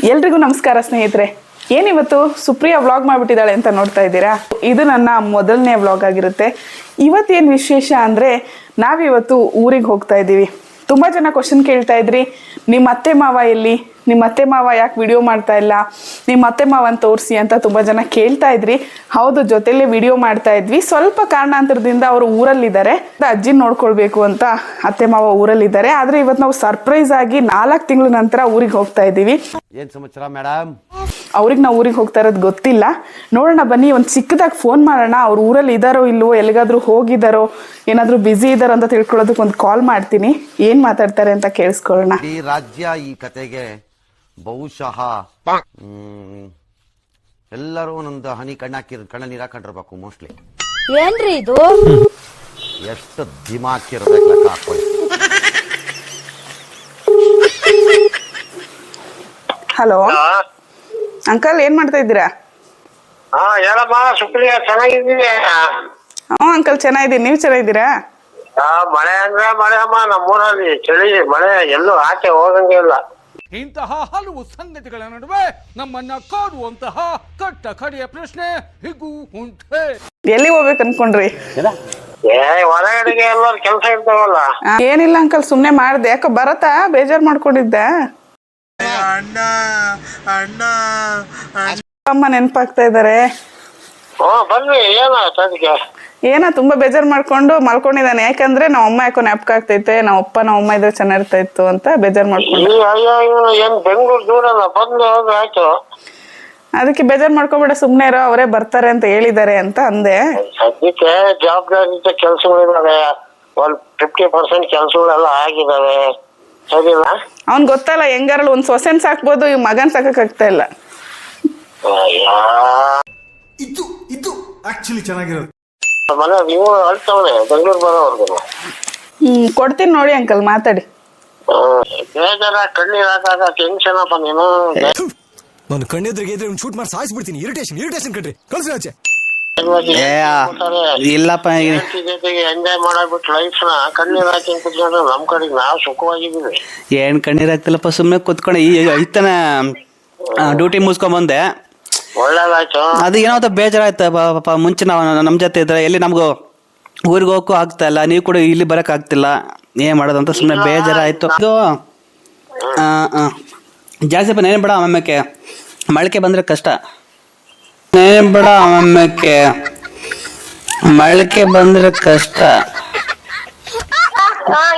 ಎಲ್ರಿಗೂ ನಮಸ್ಕಾರ ಸ್ನೇಹಿತರೆ. ಏನಿವತ್ತು? ಸುಪ್ರಿಯಾ ವ್ಲಾಗ್ ಮಾಡಿಬಿಟ್ಟಿದ್ದಾಳೆ ಅಂತ ನೋಡ್ತಾ ಇದ್ದೀರಾ? ಇದು ನನ್ನ ಮೊದಲನೇ ವ್ಲಾಗ್ ಆಗಿರುತ್ತೆ. ಇವತ್ತೇನು ವಿಶೇಷ ಅಂದರೆ ನಾವಿವತ್ತು ಊರಿಗೆ ಹೋಗ್ತಾ ಇದ್ದೀವಿ. ತುಂಬ ಜನ ಕ್ವಶನ್ ಕೇಳ್ತಾ ಇದ್ರಿ. ನಿಮ್ಮ ಅತ್ತೆ ಮಾವ ಎಲ್ಲಿ? ನಿಮ್ಮ ಅತ್ತೆ ಮಾವ ಯಾಕೆ ವಿಡಿಯೋ ಮಾಡ್ತಾ ಇಲ್ಲ? ನಿಮ್ಮ ಅತ್ತೆ ಮಾವನ್ ತೋರಿಸಿ ಅಂತ ತುಂಬ ಜನ ಕೇಳ್ತಾ ಇದ್ರಿ. ಹೌದು ಜೊತೆಲೇ ವಿಡಿಯೋ ಮಾಡ್ತಾ ಇದ್ವಿ. ಸ್ವಲ್ಪ ಕಾರಣಾಂತರದಿಂದ ಅವರು ಊರಲ್ಲಿದ್ದಾರೆ. ಅಜ್ಜಿ ನೋಡ್ಕೊಳ್ಬೇಕು ಅಂತ ಅತ್ತೆ ಮಾವ ಊರಲ್ಲಿದ್ದಾರೆ. ಆದ್ರೆ ಇವತ್ತು ನಾವು ಸರ್ಪ್ರೈಸ್ ಆಗಿ ನಾಲ್ಕು ತಿಂಗಳ ನಂತರ ಊರಿಗೆ ಹೋಗ್ತಾ ಇದ್ದೀವಿ. ಏನ್ ಸಮಾಚಾರ ಮೇಡಮ್ ಅವ್ರಿಗೆ ನಾವು ಊರಿಗೆ ಹೋಗ್ತಾ ಇರೋದು ಗೊತ್ತಿಲ್ಲ. ನೋಡೋಣ ಬನ್ನಿ ಒಂದು ಚಿಕ್ಕದಾಗಿ ಫೋನ್ ಮಾಡೋಣ. ಅವ್ರು ಊರಲ್ಲಿ ಇದ್ದಾರೋ ಇಲ್ವೋ ಎಲ್ಲಿಗಾದ್ರೂ ಹೋಗಿದಾರೋ ಏನಾದರೂ ಬ್ಯುಸಿ ಇದ್ದಾರೋ ಅಂತ ತಿಳ್ಕೊಳ್ಳೋದಕ್ಕೆ ಒಂದು ಕಾಲ್ ಮಾಡ್ತೀನಿ. ಏನು ಮಾತಾಡ್ತಾರೆ ಅಂತ ಕೇಳಿಸ್ಕೊಳ್ಳೋಣ. ಈ ರಾಜ್ಯ ಈ ಕತೆಗೆ ಬಹುಶಃ ಹ್ಮ್, ಎಲ್ಲರೂ ಒಂದೊಂದು ಹನಿ ಕಣ್ಣಾಕಿ ಕಣ್ಣ ನೀರ ಹಾಕೊಂಡಿರ್ಬೇಕು ಮೋಸ್ಟ್ಲಿ ಏನ್ರಿ ಇದು? ಎಷ್ಟು ದಿಮಾಕಿರ್ಬೇಕು ಲೆಕ್ಕ ಹಾಕೊಳ್ಳಿ ಹಲೋ? ಅಂಕಲ್ ಏನ್ ಮಾಡ್ತಾ ಇದ್ದೀರಾ? ಹಾ ಹೇಳಮ್ಮ ಸುಪ್ರಿಯಾ ಚೆನ್ನಾಗಿದ್ದೀನಿ ಹ್ಞೂ ಅಂಕಲ್ ಚೆನ್ನಾಗಿದ್ದೀನಿ. ನೀವು ಚೆನ್ನಾಗಿದ್ದೀರಾ? ಆ ಮಳೆ ಅಂದ್ರೆ ಮಳೆ ಅಮ್ಮ ನಮ್ಮೂರಲ್ಲಿ ಚಳಿ ಮಳೆ ಎಲ್ಲೂ ಆಚೆ ಹೋಗಂಗೆ ಇಲ್ಲ. ಇಂತಹ ಹಲವು ಸಂಗತಿಗಳ ನಡುವೆ ನಮ್ಮನ್ನ ಕಾಡುವಂತಹ ಕಟ್ಟ ಕಡೆಯ ಪ್ರಶ್ನೆ ಹೀಗೂ ಉಂಟೆ. ಎಲ್ಲಿ ಹೋಗ್ಬೇಕು ಅನ್ಕೊಂಡ್ರಿ ಏ ಹೊರಗಡೆಗೆ ಎಲ್ಲರೂ ಕೆಲಸ ಇರ್ತಾವಲ್ಲ? ಆ, ಏನಿಲ್ಲ ಅಂಕಲ್ ಸುಮ್ನೆ ಮಾಡ್ದೆ. ಯಾಕೋ ಬರತ್ತಾ? ಬೇಜಾರು ಮಾಡ್ಕೊಂಡಿದ್ದೆ. ಅಮ್ಮ ನೆನಪಾಗ್ತಾ ಇದಾರೆ. ಓ ಬನ್ನಿ ಏನಾಯ್ತು ಅದಕ್ಕೆ? ಏನೋ ತುಂಬಾ ಬೇಜಾರು ಮಾಡ್ಕೊಂಡು ಮಲ್ಕೊಂಡಿದ್ದಾನೆ. ಯಾಕಂದ್ರೆ ನಮ್ಮ ಅಮ್ಮ ಯಾಕೋ ನೆನಪು ಆಗ್ತೈತೆ ನಮ್ಮ ಅಪ್ಪ ನಮ್ಮ ಅಮ್ಮ ಇದ್ರೆ ಚೆನ್ನಾಗಿರ್ತಾ ಇತ್ತು ಅಂತ ಬೇಜಾರು ಮಾಡ್ಕೊಂಡು. ಅಯ್ಯೋ ಏನ್ ಬೆಂಗಳೂರು ಬಂದು ಆಯ್ತು. ಅದಕ್ಕೆ ಬೇಜಾರು ಮಾಡ್ಕೊಬೇಡ ಸುಮ್ನೆ ಇರೋ ಅವರೇ ಬರ್ತಾರೆ ಅಂತ ಹೇಳಿದ್ದಾರೆ ಅಂತ ಅಂದೆ. ಸದ್ಯಕ್ಕೆ ಜವಾಬ್ದಾರಿ ಕೆಲಸಗಳಿದಾವೆ ಒಂದ್ ಫಿಫ್ಟಿ ಪರ್ಸೆಂಟ್ ಕೆಲಸಗಳೆಲ್ಲ ಆಗಿದಾವೆ ಸರಿನಾ? ಅವ್ನ್ ಗೊತ್ತಲ್ಲ ಹೆಂಗಾರಲ್ಲ ಒಂದ್ ಸೊಸೆನ್ ಸಾಕ್ಬೋದು ಈ ಮಗನ್ ಸಾಕಾಗ್ತಾ ಇಲ್ಲ. ಅಯ್ಯೋ. ಇದು ಇದು ಆಕ್ಚುಲಿ ಚೆನ್ನಾಗಿರೋದು ಮನೆ ನೀವು ಅಳ್ತವನೆ ಬೆಂಗಳೂರು ಬರೋವರ್ಗು. ಹ್ಮ್ ಕೊಡ್ತೀನಿ ನೋಡಿ ಅಂಕಲ್ ಮಾತಾಡಿ. ಬೇಜಾರ ಕಣ್ಣೀರ್ ಹಾಕಾಗ ಟೆನ್ಷನ್ ಅಪ್ಪ ನೀನು. ನಾನು ಕಣ್ಣೆದ್ರಿಗೆ ಇದ್ರೆ ಶೂಟ್ ಮಾಡಿ ಸಾಯಿಸ್ಬಿಡ್ತೀನಿ ಇರಿಟೇಷನ್ ಇರಿಟೇಷನ್ ಕಣ್ರಿ. ಕಳ್ಸಿ ಆಚೆ ಇಲ್ಲಪ್ಪ ಈಗ ಜೊತೆಗೆ ಎಂಜಾಯ್ ಮಾಡಬಿಟ್ಟು ಲೈಫ್ನ ಕಣ್ಣೀರ್ ಹಾಕಿ ಕುತ್ಕೊಂಡ್ರೆ ನಮ್ ಕಡೆಗೆ ನಾವು ಸುಖವಾಗಿದ್ದೀವಿ. ಏನ್ ಕಣ್ಣೀರ್ ಆಗ್ತಿಲ್ಲಪ್ಪ ಸುಮ್ಮನೆ ಕುತ್ಕೊಂಡು ಈ ಐತನ ಡ್ಯೂಟಿ ಮುಗಿಸ್ಕೊಂಡ್ ಬಂದೆ. ಒಳ್ಳೇದಾಯ್ತು. ಅದು ಏನೋ ಅಂತ ಬೇಜಾರಾಯ್ತು ಪಾಪ ಮುಂಚೆ ನಾವು ನಮ್ಮ ಜೊತೆ ಇದ್ರೆ ಎಲ್ಲಿ ನಮಗೂ ಊರಿಗೆ ಹೋಗಕ್ಕೂ ಆಗ್ತಾ ಇಲ್ಲ ನೀವು ಕೂಡ ಇಲ್ಲಿ ಬರಕ್ ಆಗ್ತಿಲ್ಲ ಏನ್ ಮಾಡೋದು ಅಂತ ಸುಮ್ಮನೆ ಬೇಜಾರಾಯ್ತು. ಇದು ಆ, ಆ. ಜಾಸ್ತಿ ನೇನೆ ಬೇಡ ಆಮೇಲೆ ಮಳಕೆ ಬಂದ್ರೆ ಕಷ್ಟ. ಏನು ಬೇಡ ಆಮೇಲೆ ಮಳಕೆ ಬಂದ್ರೆ ಕಷ್ಟ.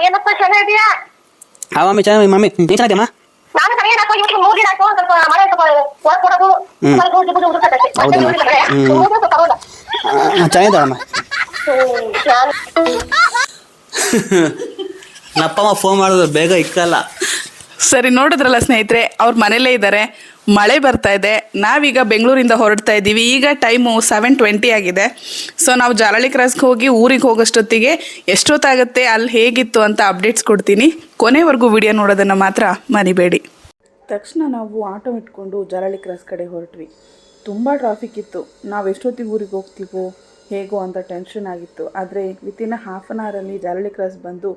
ಏನಪ್ಪ ಚೆನ್ನಾಗಿದ್ಯಾ ಆ ಮಮ್ಮಿ ಚೆನ್ನಾಗಿ ಮಮ್ಮಿ ಚೆನ್ನಾಗಿದ್ಯಾ ಚೆನ್ನಾಗಿದ್ಯಮ್ಮ ನಾನು ಚೆನ್ನಾಗಿರಪ್ಪ ಇವತ್ತು ಮೂರು ದಿನ ಆಯ್ತು ಸ್ವಲ್ಪ ಮಳೆ ಸ್ವಲ್ಪ ಹೊರಗ್ ಕೊಡೋದು. ಸ್ವಲ್ಪ. ಚೆನ್ನಾಗಿದ್ದಾಳಮ್ಮ ಅಮ್ಮ ಫೋನ್ ಮಾಡಿದ್ರು ಬೇಗ ಇಕ್ಕಲ್ಲ. ಸರಿ, ನೋಡಿದ್ರಲ್ಲ ಸ್ನೇಹಿತರೆ, ಅವ್ರ ಮನೇಲೇ ಇದ್ದಾರೆ ಮಳೆ ಬರ್ತಾ ಇದೆ. ನಾವೀಗ ಬೆಂಗಳೂರಿಂದ ಹೊರಡ್ತಾ ಇದ್ದೀವಿ. ಈಗ ಟೈಮು ಸೆವೆನ್ ಟ್ವೆಂಟಿ ಆಗಿದೆ. ಸೊ ನಾವು ಜಾಲಳಿ ಕ್ರಾಸ್ಗೆ ಹೋಗಿ ಊರಿಗೆ ಹೋಗೋಷ್ಟೊತ್ತಿಗೆ ಎಷ್ಟೊತ್ತಾಗುತ್ತೆ, ಅಲ್ಲಿ ಹೇಗಿತ್ತು ಅಂತ ಅಪ್ಡೇಟ್ಸ್ ಕೊಡ್ತೀನಿ. ಕೊನೆವರೆಗೂ ವಿಡಿಯೋ ನೋಡೋದನ್ನು ಮಾತ್ರ ಮರಿಬೇಡಿ. ತಕ್ಷಣ ನಾವು ಆಟೋ ಇಟ್ಕೊಂಡು ಜಾಲಳಿ ಕ್ರಾಸ್ ಕಡೆ ಹೊರಟ್ವಿ. ತುಂಬ ಟ್ರಾಫಿಕ್ ಇತ್ತು. ನಾವು ಎಷ್ಟೊತ್ತಿಗೆ ಊರಿಗೆ ಹೋಗ್ತೀವೋ, ಹೇಗೋ ಅಂತ ಟೆನ್ಷನ್ ಆಗಿತ್ತು. ಆದರೆ ವಿತಿನ್ ಹಾಫ್ ಆನ್ ಅವರಲ್ಲಿ ಜಾಲಳಿ ಕ್ರಾಸ್ ಬಂದು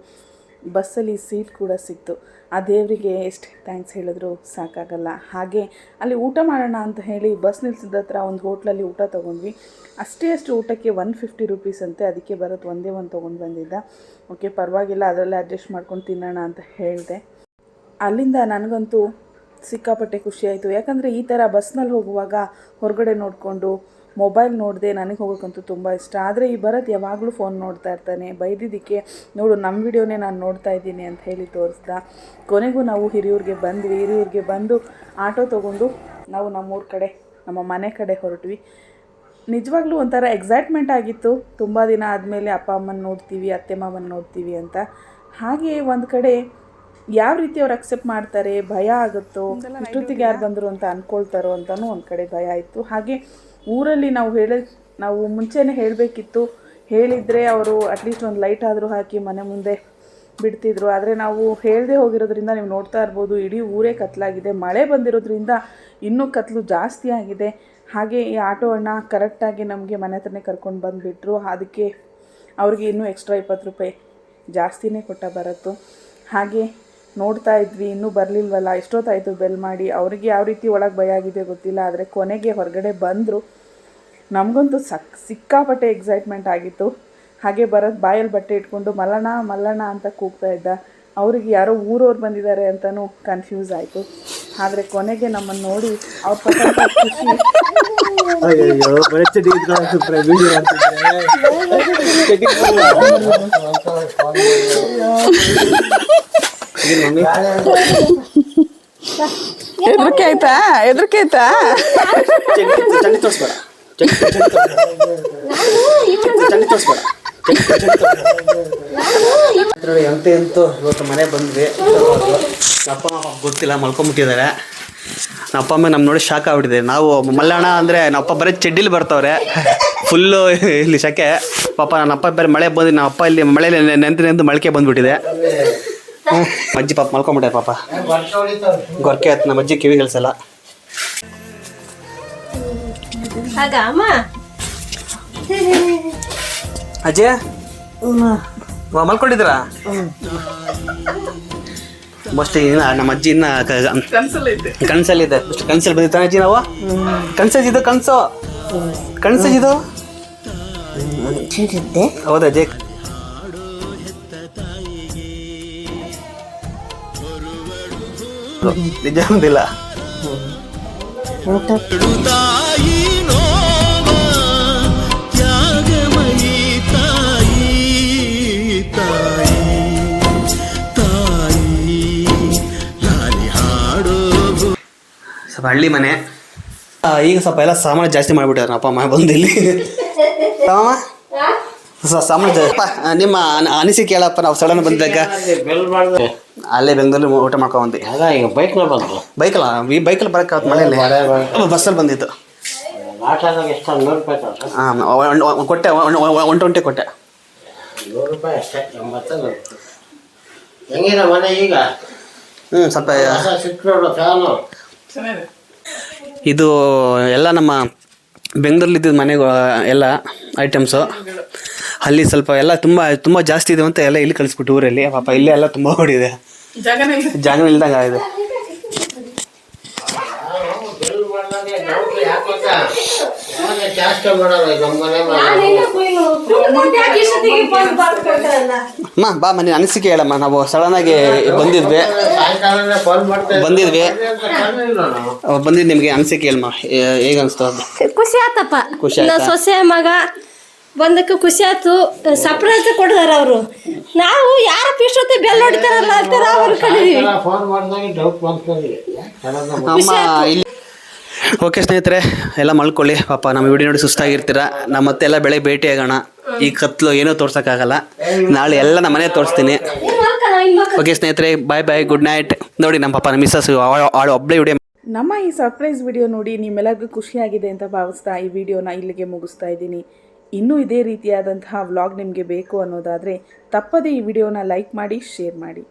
ಬಸ್ಸಲ್ಲಿ ಸೀಟ್ ಕೂಡ ಸಿಕ್ತು. ಆ ದೇವರಿಗೆ ಎಷ್ಟು ಥ್ಯಾಂಕ್ಸ್ ಹೇಳಿದ್ರು ಸಾಕಾಗಲ್ಲ. ಹಾಗೆ ಅಲ್ಲಿ ಊಟ ಮಾಡೋಣ ಅಂತ ಹೇಳಿ ಬಸ್ ನಿಲ್ಸಿದ ಹತ್ರ ಒಂದು ಹೋಟ್ಲಲ್ಲಿ ಊಟ ತೊಗೊಂಡ್ವಿ. ಅಷ್ಟೇ ಅಷ್ಟು ಊಟಕ್ಕೆ ಒನ್ ಫಿಫ್ಟಿ ರುಪೀಸ್ ಅಂತೆ, ಅದಕ್ಕೆ ಬರೋದು ಒಂದೇ ಒಂದು ತೊಗೊಂಡು ಬಂದಿದ್ದ. ಓಕೆ ಪರವಾಗಿಲ್ಲ, ಅದರಲ್ಲೇ ಅಡ್ಜಸ್ಟ್ ಮಾಡ್ಕೊಂಡು ತಿನ್ನೋಣ ಅಂತ ಹೇಳಿದೆ. ಅಲ್ಲಿಂದ ನನಗಂತೂ ಸಿಕ್ಕಾಪಟ್ಟೆ ಖುಷಿ ಆಯಿತು. ಯಾಕಂದರೆ ಈ ಥರ ಬಸ್ನಲ್ಲಿ ಹೋಗುವಾಗ ಹೊರಗಡೆ ನೋಡಿಕೊಂಡು ಮೊಬೈಲ್ ನೋಡದೆ ನನಗೆ ಹೋಗೋಕ್ಕಂತೂ ತುಂಬ ಇಷ್ಟ. ಆದರೆ ಈ ಭರತ್ ಯಾವಾಗಲೂ ಫೋನ್ ನೋಡ್ತಾ ಇರ್ತಾನೆ. ಬೈದಿದ್ದಕ್ಕೆ ನೋಡು ನಮ್ಮ ವಿಡಿಯೋನೇ ನಾನು ನೋಡ್ತಾ ಇದ್ದೀನಿ ಅಂತ ಹೇಳಿ ತೋರಿಸ್ದ. ಕೊನೆಗೂ ನಾವು ಹಿರಿಯೂರಿಗೆ ಬಂದ್ವಿ. ಹಿರಿಯೂರಿಗೆ ಬಂದು ಆಟೋ ತೊಗೊಂಡು ನಾವು ನಮ್ಮೂರ ಕಡೆ, ನಮ್ಮ ಮನೆ ಕಡೆ ಹೊರಟ್ವಿ. ನಿಜವಾಗ್ಲೂ ಒಂಥರ ಎಕ್ಸೈಟ್ಮೆಂಟ್ ಆಗಿತ್ತು. ತುಂಬ ದಿನ ಆದಮೇಲೆ ಅಪ್ಪ ಅಮ್ಮನ ನೋಡ್ತೀವಿ, ಅತ್ತೆ ಮಾವನ ನೋಡ್ತೀವಿ ಅಂತ. ಹಾಗೆ ಒಂದು ಕಡೆ ಯಾವ ರೀತಿ ಅವ್ರು ಅಕ್ಸೆಪ್ಟ್ ಮಾಡ್ತಾರೆ ಭಯ ಆಗುತ್ತೋ ಇಷ್ಟೊತ್ತಿಗೆ ಯಾರು ಬಂದರು ಅಂತ ಅಂದ್ಕೊಳ್ತಾರೋ ಅಂತಲೂ ಒಂದು ಕಡೆ ಭಯ ಇತ್ತು ಹಾಗೆ ಊರಲ್ಲಿ ನಾವು ಹೇಳ ನಾವು ಮುಂಚೆನೇ ಹೇಳಬೇಕಿತ್ತು. ಹೇಳಿದರೆ ಅವರು ಅಟ್ಲೀಸ್ಟ್ ಒಂದು ಲೈಟ್ ಆದರೂ ಹಾಕಿ ಮನೆ ಮುಂದೆ ಬಿಡ್ತಿದ್ರು. ಆದರೆ ನಾವು ಹೇಳದೆ ಹೋಗಿರೋದ್ರಿಂದ ನೀವು ನೋಡ್ತಾ ಇರ್ಬೋದು ಇಡೀ ಊರೇ ಕತ್ಲಾಗಿದೆ. ಮಳೆ ಬಂದಿರೋದ್ರಿಂದ ಇನ್ನೂ ಕತ್ಲು ಜಾಸ್ತಿ ಆಗಿದೆ. ಹಾಗೆ ಈ ಆಟೋ ಅಣ್ಣ ಕರೆಕ್ಟಾಗಿ ನಮಗೆ ಮನೆ ಹತ್ರನೇ ಕರ್ಕೊಂಡು ಬಂದುಬಿಟ್ರು. ಅದಕ್ಕೆ ಅವ್ರಿಗೆ ಇನ್ನೂ ಎಕ್ಸ್ಟ್ರಾ ಇಪ್ಪತ್ತು ರೂಪಾಯಿ ಜಾಸ್ತಿನೇ ಕೊಟ್ಟ ಬರತ್ತು. ಹಾಗೆ ನೋಡ್ತಾ ಇದ್ವಿ ಇನ್ನೂ ಬರಲಿಲ್ವಲ್ಲ ಎಷ್ಟೊತ್ತಾಯಿತು ಬೆಲ್ ಮಾಡಿ. ಅವ್ರಿಗೆ ಯಾವ ರೀತಿ ಒಳಗೆ ಭಯ ಆಗಿದೆ ಗೊತ್ತಿಲ್ಲ ಆದರೆ ಕೊನೆಗೆ ಹೊರಗಡೆ ಬಂದರು. ನಮಗಂತೂ ಸಕ್ ಸಿಕ್ಕಾಪಟ್ಟೆ ಎಕ್ಸೈಟ್ಮೆಂಟ್ ಆಗಿತ್ತು. ಹಾಗೆ ಬರೋದು ಬಾಯಲ್ಲಿ ಬಟ್ಟೆ ಇಟ್ಕೊಂಡು ಮಲ್ಲಣ ಮಲ್ಲಣ ಅಂತ ಕೂಗ್ತಾ ಇದ್ದ. ಅವ್ರಿಗೆ ಯಾರೋ ಊರವ್ರು ಬಂದಿದ್ದಾರೆ ಅಂತಲೂ ಕನ್ಫ್ಯೂಸ್ ಆಯಿತು. ಆದರೆ ಕೊನೆಗೆ ನಮ್ಮನ್ನು ನೋಡಿ ಅವ್ರ ಪಟ್ಟ ಖುಷಿ. ಹೆದರಿಕೆ ಆಯ್ತಾ ಹೆದರಿಕೆ ಆಯ್ತಾ ಚಂಡಿ ತೋರಿಸ್ಬೇಡ. ಚಂಡಿ ತೋರಿಸ್ಬೇಡ. ಎಂತ ಎಂತೂ ಇವತ್ತು ಮನೆ ಬಂದ್ವಿ. ಅಪ್ಪ ಅಮ್ಮ ಗೊತ್ತಿಲ್ಲ ಮಲ್ಕೊಂಬಿಟ್ಟಿದ್ದಾರೆ. ನಮ್ಮ ಅಪ್ಪ ಅಮ್ಮ ನಮ್ಮ ನೋಡಿ ಶಾಕ್ ಆಗ್ಬಿಟ್ಟಿದೆ. ನಾವು ಮಲ್ಲಣ್ಣ ಅಂದರೆ ನಮ್ಮ ಅಪ್ಪ ಬರೀ ಚಡ್ಡಿಲಿ ಬರ್ತವ್ರೆ. ಫುಲ್ಲು ಇಲ್ಲಿ ಸೆಕೆ ಪಾಪ ನನ್ನ ಅಪ್ಪ ಬೇರೆ ಮಳೆ ಬಂದು ನಮ್ಮ ಅಪ್ಪ ಇಲ್ಲಿ ಮಳೆಯಲ್ಲಿ ನೆಂದು ನೆಂದು ಮೊಳಕೆ ಬಂದ್ಬಿಟ್ಟಿದೆ. ಹ್ಞೂ ಅಜ್ಜಿ ಪಾಪ ಮಲ್ಕೊಂಡ್ಬಿಟ್ಟೆ ಪಾಪ. ಗೊರ್ಕೆ ಆಯ್ತು ನಮ್ಮ ಅಜ್ಜಿ ಕಿವಿ ಕೆಲಸಲ್ಲ ಆಗ ಅಮ್ಮ. ಅಜ್ಜಿ? ವಾ, ಮಲ್ಕೊಂಡಿದ್ದೀರಾ? ಮೋಸ್ಟ್ಲಿ ಇನ್ನ ನಮ್ಮ ಅಜ್ಜಿ ಇನ್ನ ಇದೆ ಕಣ್ಸಲ್ಲಿ ಕನ್ಸಲ್ಲಿದೆ. ಕನ್ಸಲ್ಲಿ ಬಂದಿತ್ತಾನೆ ಅಜ್ಜಿ ನಾವು? ಕನ್ಸಜ್ಜಿದು ಕನ್ಸು. ಕನ್ಸಜ್ಜಿದು ಹೌದಾ ಅಜ್ಜಿ? ನಿಜ ಒಂದಿಲ್ಲ ಸ್ವಲ್ಪ ಹಳ್ಳಿ ಮನೆ. ಆ, ಈಗ ಸ್ವಲ್ಪ ಎಲ್ಲ ಸಾಮಾನು ಜಾಸ್ತಿ ಮಾಡಿಬಿಟ್ಟಾರ ಅಪ್ಪ ಅಮ್ಮ ಬಂದು ನಿಮ್ಮ ಅನ- ಕೇಳಪ್ಪ ಹೇಳಪ್ಪ ನಾವು ಸಡನ್ ಬಂದಾಗ. ಅಲ್ಲೇ ಬೆಂಗಳೂರು ಊಟ ಮಾಡ್ಕೊಂಡಿ ಬಂದ್ವಿ ಅದ ಈಗ ಬೈಕ್ ಬಂದು ಬೈಕಲ್ಲ ಈ ಬೈಕಲ್ಲಿ ಬರಕ್ಕೆ ಮಳೆಯಲ್ಲಿ ಬಸ್ಸಲ್ಲಿ ಬಂದಿತ್ತು. ಆಟೋದಾಗ ಎಷ್ಟು ನೂರು ರೂಪಾಯಿ ತಗೊಂಡ್ರ? ಹಾಂ ಕೊಟ್ಟೆ ಒನ್ ಟ್ವೆಂಟಿ ಕೊಟ್ಟೆ. ನೂರು ರೂಪಾಯಿ ಅಷ್ಟೇ ಎಂಬತ್ತ ಹೆಂಗಿದೆ ಮನೆ ಈಗ? ಹ್ಞೂ ಸ್ವಲ್ಪ ಹೊಸ ಸಿಕ್ರೋಡು ಫ್ಯಾನು ಇದು ಎಲ್ಲ ನಮ್ಮ ಬೆಂಗಳೂರಲ್ಲಿ ಮನೆ ಎಲ್ಲ ಐಟಮ್ಸು ಅಲ್ಲಿ ಸ್ವಲ್ಪ ಎಲ್ಲ ತುಂಬ ತುಂಬ ಜಾಸ್ತಿ ಇದೆ ಅಂತ ಎಲ್ಲ ಇಲ್ಲಿ ಕಳಿಸ್ಬಿಟ್ಟು ಊರಲ್ಲಿ. ಪಾಪ ಇಲ್ಲೇ ಎಲ್ಲ ತುಂಬ ಓಡಿದೆ. ಜಾಗನೇ ಇಲ್ಲ. ಜಾಗ ಇಲ್ದಂಗ ಆಗಿದೆ. ಅಮ್ಮ ಬಾ ಮನೆ ಅನಿಸಿಕೆ ಹೇಳಮ್ಮ. ನಾವು ಸಡನ್ ಆಗಿ ಬಂದಿದ್ವಿ. ಬಂದಿದ್ವಿ. ಬಂದಿದ್ ನಿಮ್ಗೆ ಬಂದಿದ್ದು ನಿಮಗೆ ಅನಿಸಿಕೆ ಹೇಳಮ್ಮ. ಹೇಗೆ ಅನಿಸ್ತು ಖುಷಿ ಆತಪ್ಪ. ಖುಷಿ? ಸೊಸೆ ಮಗ ಬಂದಕ್ಕೆ ಖುಷಿ ಆಯ್ತು ಸರ್ಪ್ರೈಸ್ ಕೊಡ್ತಾರೆ ಅವರು. ನಾವು ಯಾರ ಪಿಷ್ಟೊತ್ತೆ ಬೆಲ್ಲ ಹೊಡಿತಾರಲ್ಲ ಅಂತ ಅವ್ರು ಕಡಿದೀವಿ ಫೋನ್ ಮಾಡಿದಾಗ ಡೌಟ್ ಬಂತು ನನಗೆ ಅಮ್ಮ ಇಲ್ಲಿ ಓಕೆ ಸ್ನೇಹಿತರೆ ಎಲ್ಲ ಮಲ್ಕೊಳ್ಳಿ. ಪಾಪ ನಮ್ಮ ವಿಡಿಯೋ ನೋಡಿ ಸುಸ್ತಾಗಿರ್ತೀರ? ನಮ್ಮ ಮತ್ತೆ ಎಲ್ಲ ಬೆಳೆ ಭೇಟಿ ಆಗೋಣ. ಈ ಕತ್ಲು ಏನೂ ತೋರ್ಸೋಕ್ಕಾಗಲ್ಲ. ನಾಳೆ ಎಲ್ಲ ನಮ್ಮ ಮನೆ ತೋರಿಸ್ತೀನಿ. ಓಕೆ ಸ್ನೇಹಿತರೆ ಬಾಯ್ ಬಾಯ್ ಗುಡ್ ನೈಟ್ ನೋಡಿ ನಮ್ಮ ಪಾಪ ನಮ್ಮ ಮಿಸ್ಸಸ್ ಆಳು ಒಬ್ಬಳೇ ವಿಡಿಯೋ ನಮ್ಮ ಈ ಸರ್ಪ್ರೈಸ್ ವಿಡಿಯೋ ನೋಡಿ ನಿಮ್ಮೆಲ್ಲರಿಗೂ ಖುಷಿಯಾಗಿದೆ ಅಂತ ಭಾವಿಸ್ತಾ ಈ ವಿಡಿಯೋನ ಇಲ್ಲಿಗೆ ಮುಗಿಸ್ತಾ ಇದ್ದೀನಿ. ಇನ್ನೂ ಇದೇ ರೀತಿಯಾದಂತಹ ವ್ಲಾಗ್ ನಿಮಗೆ ಬೇಕು ಅನ್ನೋದಾದರೆ ತಪ್ಪದೇ ಈ ವಿಡಿಯೋನ ಲೈಕ್ ಮಾಡಿ ಶೇರ್ ಮಾಡಿ.